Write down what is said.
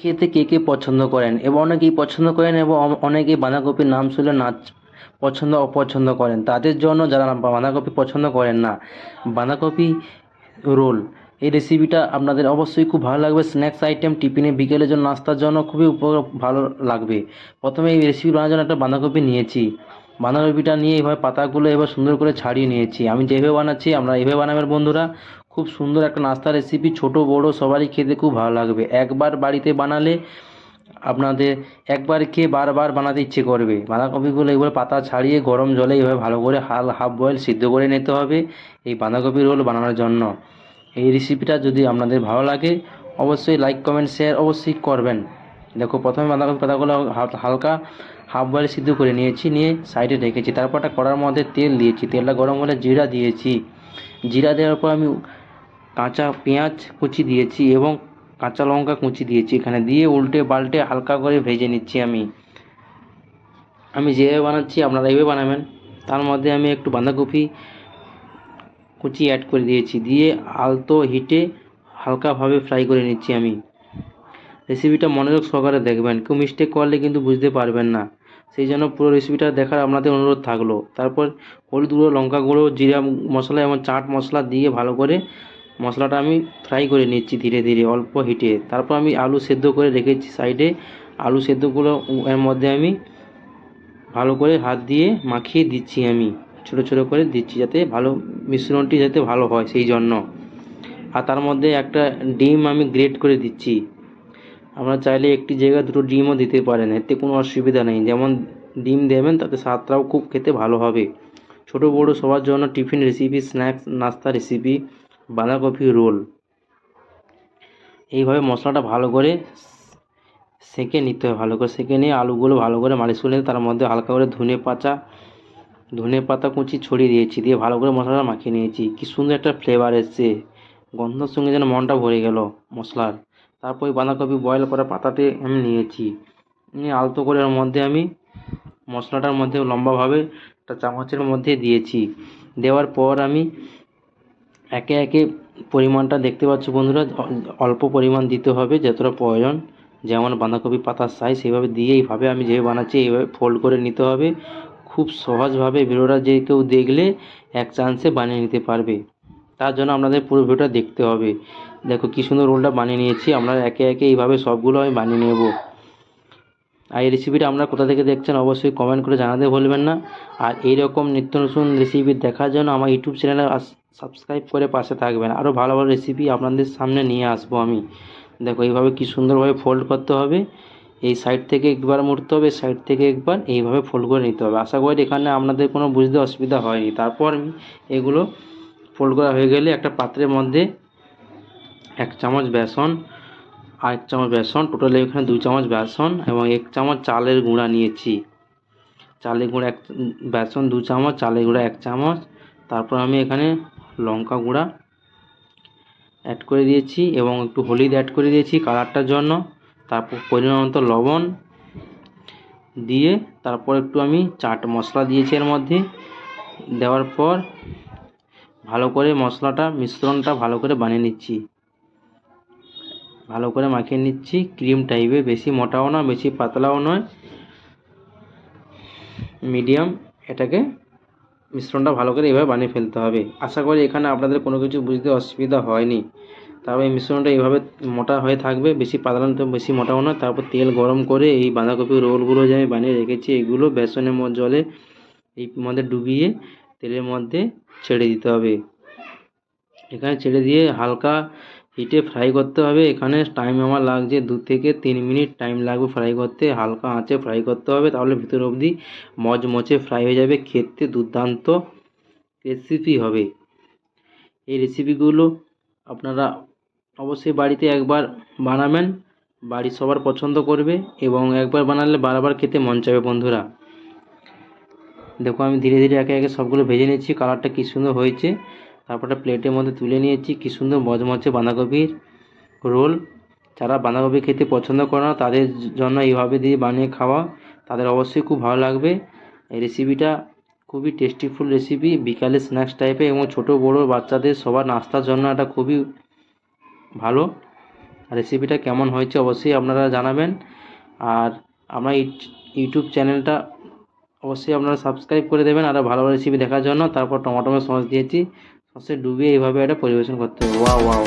খেতে কে কে পছন্দ করেন? এবং অনেকেই পছন্দ করেন এবং অনেকেই বাঁধাকপির নাম শুনলে নাচ পছন্দ, অপছন্দ করেন। তাদের জন্য যারা বাঁধাকপি পছন্দ করেন না, বাঁধাকপি রোল। এই রেসিপিটা আপনাদের অবশ্যই খুব ভালো লাগবে। স্ন্যাক্স আইটেম টিফিনে বিকেলের জন্য নাস্তার জন্য খুবই উপ ভালো লাগবে। প্রথমে এই রেসিপি বানানোর জন্য একটা বাঁধাকপি নিয়েছি। বাঁধাকপিটা নিয়ে এভাবে পাতাগুলো এবার সুন্দর করে ছাড়িয়ে নিয়েছি। আমি যেভাবে বানাচ্ছি, আমরা এভাবে বানাবেন বন্ধুরা। খুব সুন্দর একটা নাস্তা রেসিপি ছোট, বড়, সবারই খেতে খুব ভালো লাগবে। একবার বাড়িতে বানালে আপনাদের, একবার খেয়ে বারবার বানাতে ইচ্ছে করবে। বাঁধাকপিগুলো এবার পাতা ছাড়িয়ে গরম জলে এভাবে ভালো করে হাল, হাফ বয়েল সিদ্ধ করে নিতে হবে এই বাঁধাকপি রোল বানানোর জন্য। এই রেসিপিটা যদি আপনাদের ভালো লাগে, অবশ্যই লাইক কমেন্ট শেয়ার অবশ্যই করবেন। দেখো, প্রথমে বাঁধাকপি পাতাগুলো হালকা হাফ বয়েল সিদ্ধ করে নিয়েছি, নিয়ে সাইডে রেখেছি। তারপর একটা কড়ার মধ্যে তেল দিয়েছি। তেলটা গরম হলে জিরা দিয়েছি। জিরা দেওয়ার পর আমি কাঁচা পেঁয়াজ কুচি দিয়েছি এবং কাঁচা লঙ্কা কুচি দিয়েছি। এখানে দিয়ে উল্টে পাল্টে হালকা করে ভেজে নিচ্ছি আমি। আমি যেভাবে বানাচ্ছি আপনারা এইভাবে বানাবেন। তার মধ্যে আমি একটু বাঁধাকপি কুচি অ্যাড করে দিয়েছি। দিয়ে আলতো হিটে হালকাভাবে ফ্রাই করে নিচ্ছি আমি। রেসিপিটা মনোযোগ সহকারে দেখবেন। কেউ মিস্টেক করলে কিন্তু বুঝতে পারবেন না। সেই জন্য পুরো রেসিপিটা দেখার আপনাদের অনুরোধ থাকল। তারপর হলুদ গুঁড়ো, লঙ্কা গুঁড়ো, জিরা মশলা এবং চাট মশলা দিয়ে ভালো করে মশলাটা আমি ফ্রাই করে নিচ্ছি ধীরে ধীরে, অল্প হিটে তারপর আমি আলু সেদ্ধ করে রেখেছি সাইডে আলু সেদ্ধগুলো এর মধ্যে আমি ভালো করে হাত দিয়ে মাখিয়ে দিচ্ছি আমি। ছোটো ছোটো করে দিচ্ছি যাতে ভালো মিশ্রণটি যাতে ভালো হয় সেই জন্য। আর তার মধ্যে একটা ডিম আমি গ্রেট করে দিচ্ছি। আপনারা চাইলে একটি জায়গায় দুটো ডিমও দিতে পারেন, এতে কোনো অসুবিধা নেই। যেমন ডিম দেবেন, তাতে স্বাদটাও খুব খেতে ভালো হবে। ছোট বড় সবার জন্য টিফিন রেসিপি স্ন্যাক্স নাস্তা রেসিপি বাঁধাকপি রোল। এইভাবে মশলাটা ভালো করে সেঁকে নিতে হবে, ভালো করে সেঁকে নিয়ে আলুগুলো ভালো করে মালিশ করে তার মধ্যে হালকা করে ধনে পাতা ধনে পাতা কুচি ছড়িয়ে দিয়েছি, দিয়ে ভালো করে মশলাটা মাখিয়ে নিয়েছি। কি সুন্দর একটা ফ্লেভার এসছে। গন্ধর সঙ্গে যেন মনটা ভরে গেল মশলার। তারপর বাঁধাকপি বয়েল করা পাতাতে আমি নিয়েছি। নিয়ে আলতো করে ওর মধ্যে আমি মশলাটার মধ্যে লম্বাভাবে একটা চামচের মধ্যে দিয়েছি। দেওয়ার পর আমি একে একে পরিমাণটা দেখতে পাচ্ছ বন্ধুরা, অল্প পরিমাণ দিতে হবে যতটা প্রয়োজন। যেমন বাঁধাকপি পাতার সাইজ সেইভাবে দিয়ে এইভাবে আমি যেভাবে বানাচ্ছি, এইভাবে ফোল্ড করে নিতে হবে। খুব সহজভাবে ভিডিওটা যে কেউ দেখলে এক চান্সে বানিয়ে নিতে পারবে। তার জন্য আপনাদের পুরো ভিডিওটা দেখতে হবে। দেখো কী সুন্দর রোলটা বানিয়ে নিয়েছি আপনারা একে একে এইভাবে সবগুলো আমি বানিয়ে নেব। আর এই রেসিপিটা আপনারা কোথা থেকে দেখছেন অবশ্যই কমেন্ট করে জানাতে ভুলবেন না। আর এইরকম নিত্য নতুন রেসিপি দেখার জন্য আমার ইউটিউব চ্যানেলে সাবস্ক্রাইব করে পাশে থাকবেন। আরও ভালো ভালো রেসিপি আপনাদের সামনে নিয়ে আসব আমি। দেখো এইভাবে কি সুন্দরভাবে ফোল্ড করতে হবে। এই সাইড থেকে একবার মুড়তে হবে সাইড থেকে একবার এইভাবে ফোল্ড করে নিতে হবে। আশা করি এখানে আপনাদের কোনো বুঝতে অসুবিধা হয়নি। তারপর আমি এগুলো ফোল্ড করা হয়ে গেলে একটা পাত্রের মধ্যে এক চামচ বেসন আর চামচ বেসন, টোটালি এখানে দুই চামচ বেসন এবং এক চামচ চালের গুঁড়া নিয়েছি। চালের গুঁড়া এক, বেসন দু চামচ, চালের গুঁড়া এক চামচ, তারপর আমি এখানে লঙ্কা গুঁড়া অ্যাড করে দিয়েছি এবং একটু হলুদ অ্যাড করে দিয়েছি কালারটার জন্য। তারপর পরিমাণ মতো লবণ দিয়ে তারপর একটু আমি চাট মশলা দিয়েছি এর মধ্যে। দেওয়ার পর ভালো করে মশলাটা, মিশ্রণটা ভালো করে বানিয়ে নিচ্ছি। ভালো করে মাখিয়ে নিচ্ছি। ক্রিম টাইপের বেশি মোটাও না বেশি পাতলাও নয়। মিডিয়াম, এটাকে মিশ্রণটা ভালো করে এভাবে বানিয়ে ফেলতে হবে। আশা করি এখানে আপনাদের কোনো কিছু বুঝতে অসুবিধা হয়নি। তারপর এই মিশ্রণটা এইভাবে মোটা হয়ে থাকবে, বেশি পাতলা বেশি মোটাও না তারপর তেল গরম করে এই বাঁধাকপি রোলগুলো যে আমি বানিয়ে রেখেছি, এগুলো বেসনের মধ্যে জলে এই মধ্যে ডুবিয়ে তেলের মধ্যে ছেড়ে দিতে হবে। এখানে ছেড়ে দিয়ে হালকা হিটে ফ্রাই করতে হবে। এখানে টাইম আমার লাগছে দু থেকে তিন মিনিট টাইম লাগবে ফ্রাই করতে। হালকা আঁচে ফ্রাই করতে হবে, তাহলে ভিতর অবধি মচমচে ফ্রাই হয়ে যাবে। খেতে দুর্দান্ত রেসিপি হবে। এই রেসিপিগুলো আপনারা অবশ্যই বাড়িতে একবার বানাবেন। বাড়ির সবার পছন্দ করবে এবং একবার বানালে বারবার খেতে মন চাইবে বন্ধুরা। দেখো আমি ধীরে ধীরে একে একে সবগুলো ভেজে নিচ্ছি। কালারটা কী সুন্দর হয়েছে। তারপর প্লেটের মধ্যে তুলে নিয়েছি। কী সুন্দর মচমচে বাঁধাকপির রোল যারা বাঁধাকপি খেতে পছন্দ করে না, তাদের জন্য এইভাবে দিয়ে বানিয়ে খাওয়া, তাদের অবশ্যই খুব ভালো লাগবে। এই রেসিপিটা খুবই টেস্টিফুল রেসিপি বিকালে স্ন্যাক্স টাইপের এবং ছোট বড় বাচ্চাদের সবার নাস্তার জন্য এটা খুবই ভালো। রেসিপিটা কেমন হয়েছে অবশ্যই আপনারা জানাবেন। আর আমার ইউটিউব চ্যানেলটা অবশ্যই আপনারা সাবস্ক্রাইব করে দেবেন। আর ভালো ভালো রেসিপি দেখার জন্য। তারপর টমেটো সস দিয়েছি। ডুবিয়ে এইভাবে এটা পরিবেশন করতে হবে। ওয়া ওয়াও